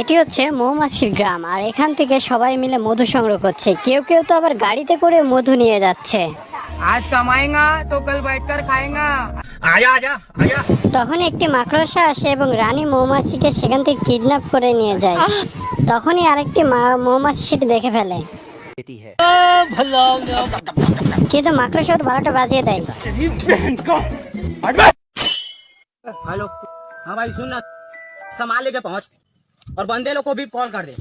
এটি হচ্ছে মৌমাছির গ্রাম আর এখান থেকে সবাই মিলে মধু সংগ্রহ করছে। কেউ কেউ তো আবার গাড়িতে করে মধু নিয়ে যাচ্ছে। আজ কামায়েঙ্গা তো কাল বাইটকার খায়েঙ্গা আয়া আয়া আয়া। তখন একটি মাকড়সা আসে এবং রানী মৌমাছিকে সেখান থেকে কিডন্যাপ করে নিয়ে যায়। তখনই আরেকটি মৌমাছি সেটি দেখে ফেলে। কিন্তু মাকড়সা ওর বাজিয়ে দেয়। হ্যালো হ্যাঁ ভাই শুন না। सामान लेके पहुंच और बंदे लोग को भी कॉल कर दे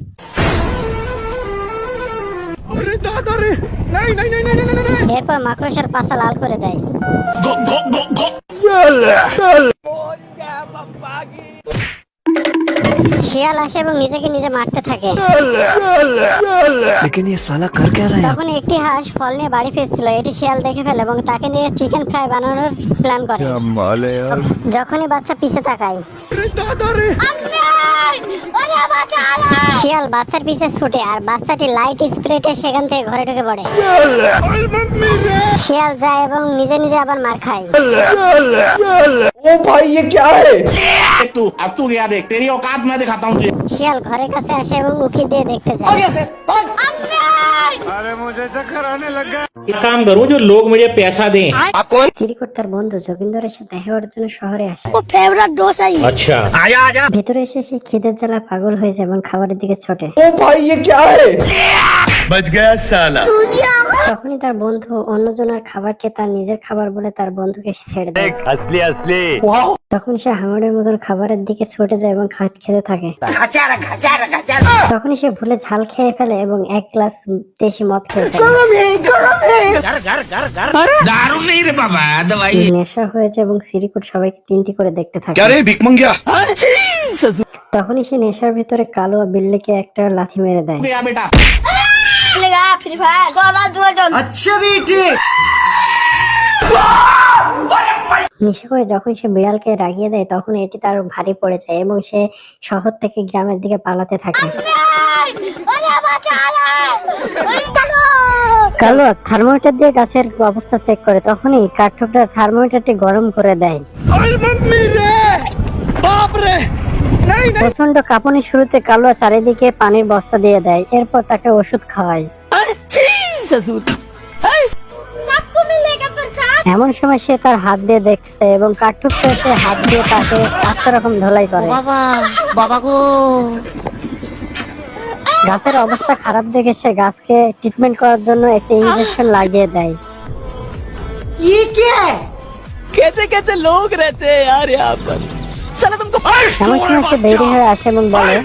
এরপর মাকড়সার পাশা লাল করে দেয় শিয়াল আসে এবং নিজেকে নিজে মারতে থাকে। তখন একটি হাঁস ফল নিয়ে বাড়ি ফিরছিল। এটি শিয়াল দেখে ফেলে এবং তাকে নিয়ে চিকেন ফ্রাই বানানোর প্ল্যান করে। যখনই বাচ্চা পিছে তাকায়। শিয়াল বাচ্চার পিছে ছুটে আর বাচ্চাটি লাইট স্প্রেটে সেখান থেকে ঘরে ঢুকে পড়ে। শিয়াল যায় এবং নিজে নিজে আবার মার খায় ओ भाई ये क्या है तू अब तू गया देख तेरी औकात मैं दिखाता हूँ तुझे শিয়াল ঘরের কাছে আসে এবং উকি দিয়ে দেখতে যায় अरे मुझे चक्कर आने लगा एक काम करो जो लोग मुझे पैसा दें সিরিকট তার বন্ধু যোগিন্দরের সাথে দেখা করার জন্য শহরে আসে अच्छा आजा आजा ভেতরে এসে সে খিদের জ্বালা পাগল হয়ে যায় এবং খাবারের দিকে ছোটে ओ भाई ये क्या है बच गया साला তখনই তার বন্ধু অন্যজনের খাবারকে তার নিজের খাবার বলে তার বন্ধুকে ছেড়ে দেয়। আসলে আসলে তখন সে হাঙড়ের মতন খাবারের দিকে ছুটে যায় এবং খাট খেতে থাকে। তখনই সে ভুলে ঝাল খেয়ে ফেলে এবং এক গ্লাস দেশি মদ খেয়ে ফেলে। নেশা হয়েছে এবং সিরিকুট সবাইকে তিনটি করে দেখতে থাকে। তখনই সে নেশার ভিতরে কালো বিল্লিকে একটা লাথি মেরে দেয়। गया बेटा নেশা করে যখন সে বিড়ালকে রাগিয়ে দেয় তখন এটি তার ভারী পড়ে যায় এবং সে শহর থেকে গ্রামের দিকে পালাতে থাকে কালো থার্মোমিটার দিয়ে গাছের অবস্থা চেক করে তখনই কাঠঠোকরা থার্মোমিটারটি গরম করে দেয় প্রচন্ড কাঁপুনি শুরুতে কালো চারিদিকে পানির বস্তা দিয়ে দেয় এরপর তাকে ওষুধ খাওয়ায় এমন সময় সে তার হাত দিয়ে দেখছে এবং কাঠঠুকতে সে হাত দিয়ে তাকে আস্ত রকম ধোলাই করে গাছের অবস্থা খারাপ দেখে সে গাছকে ট্রিটমেন্ট করার জন্য একটি ইঞ্জেকশন লাগিয়ে দেয় कैसे कैसे लोग रहते हैं यार यहाँ पर সমস্যা এসে বেরিং হয়ে আসে এবং বলে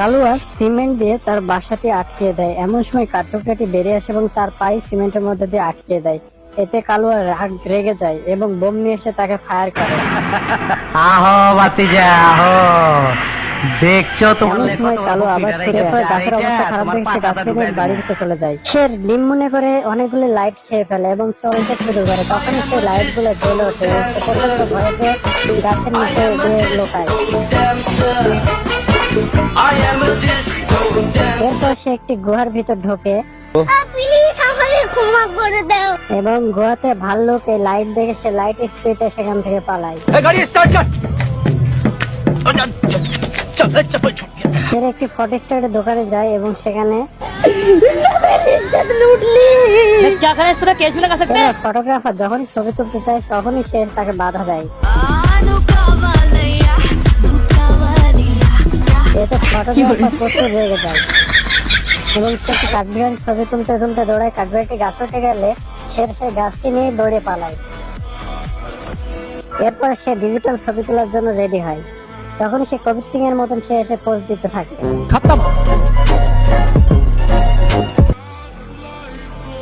কালুয়া সিমেন্ট দিয়ে তার বাসাটি আটকে দেয়। এমন সময় কাঠুকরাটি বেরিয়ে আসে এবং তার পায়ে সিমেন্টের মধ্যে দিয়ে আটকে দেয়। এতে কালুয়া রাগ রেগে যায় এবং বোম নিয়ে এসে তাকে ফায়ার করে। আহো বাতিজা আহো। দেখছ কালো আবার গাছের অবস্থা খারাপ গাছ থেকে চলে যায়। সে মনে করে লাইট খেয়ে ফেলে এবং চলতে শুরু করে। তখন সে লাইটগুলো জ্বলে ওঠে। গাছের নিচে গিয়ে লোকায়। এরপর সে একটি গুহার ভিতর ঢোকে। এবং গোয়াতে ভাল্লুক এই লাইট দেখে সে লাইট স্পিডে সেখান থেকে পালায়। গাড়ি স্টার্ট কর। সেটা একটি ফটো স্টারের দোকানে যায় এবং সেখানে ফটোগ্রাফার যখনই ছবি তুলতে চায় তখনই সে তাকে বাধা দেয়। এতে ছবি তুলতে তুলতে দৌড়ায় গাছ উঠে গেলে সে নিয়ে পালায়। এরপর সে ডিজিটাল ছবি তোলার জন্য রেডি হয়। তখন সে কবির সিং এর মতন সে এসে পোজ দিতে থাকে।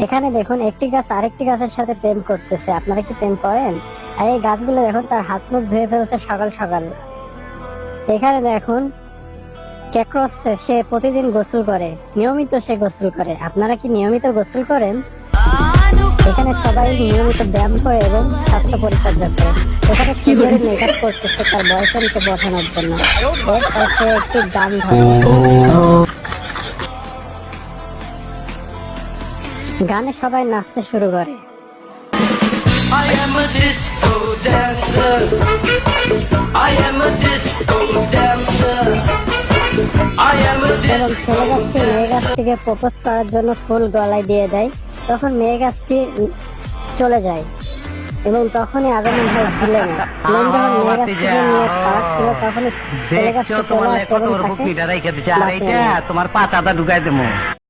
এখানে দেখুন একটি গাছ আরেকটি গাছের সাথে প্রেম করতেছে। আপনারা কি প্রেম করেন? আর এই গাছগুলো দেখুন তার হাত মুখ ধুয়ে ফেলছে সকাল সকাল। এখানে দেখুন ক্যাক্রস সে প্রতিদিন গোসল করে। নিয়মিত সে গোসল করে। আপনারা কি নিয়মিত গোসল করেন? এখানে সবাই নিয়মিত ব্যায়াম করে এবং স্বাস্থ্য পরিচর্যা করে। এখানে সুন্দরী মেকআপ করতেছে তার বয়ফ্রেন্ডকে বোঝানোর জন্য। একটি গান ধরে গানে সবাই নাচতে শুরু করে। I am a disco dancer. I am a disco dancer. এবং ছেলে গাছটি মেয়ে গাছটিকে প্রপোজ করার জন্য ফুল গলায় দিয়ে দেয়। তখন মেয়ে গাছটি চলে যায়। এবং তখনই আগমন হয় ভিলেন ভিলেন যখন মেয়ে গাছটিকে নিয়ে পালাচ্ছিল তখনই ছেলে গাছটি চলে তোমার আসে কত এবং বড় তাকে বুকনিটা রেখে দিচ্ছে আর বাঁচিয়ে এইটা নেয়। তোমার পাতাটা ঢুকাই দেবো।